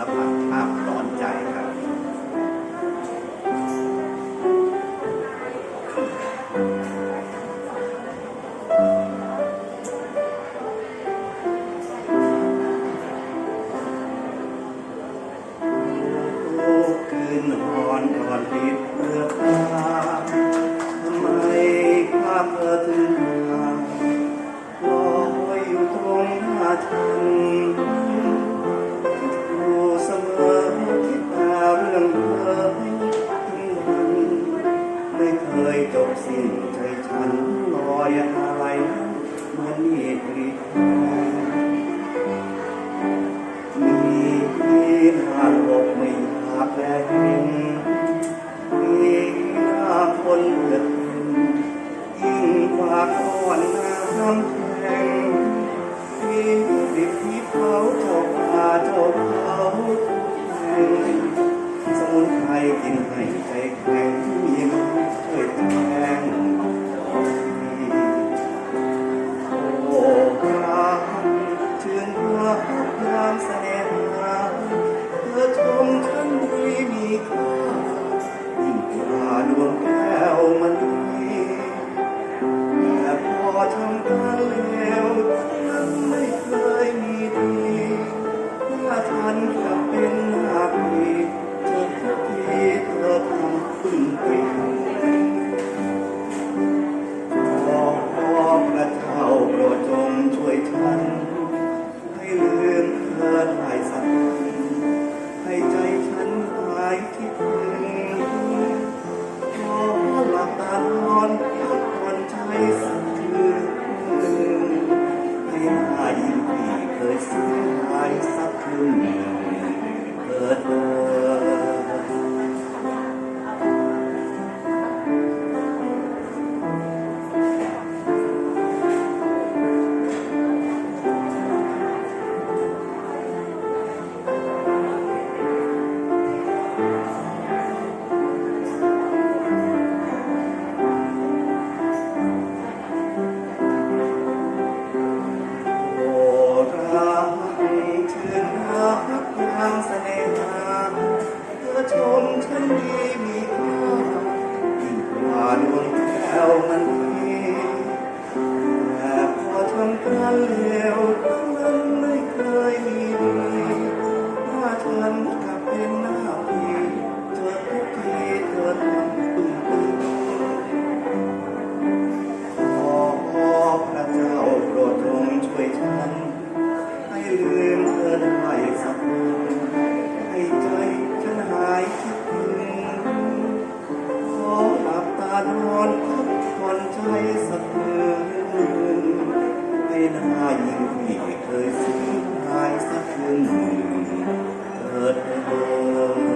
และผ่านภาพร้อนใจครับโอ้คืนอ่อนก่อนปิดเพื่อ มีหน้าคนเลือยิ่งกว่าก้อนน้ำแข็งมีดิบที่เผาถกอาถกเผาแข็งสมุนไพรกินให้ใจ 我曾。 ให้พี่เคยซื้อให้สักคืนเกิด God will help sắc hương tên hai những vị thời sinh hai sắc hương mừng thật hồn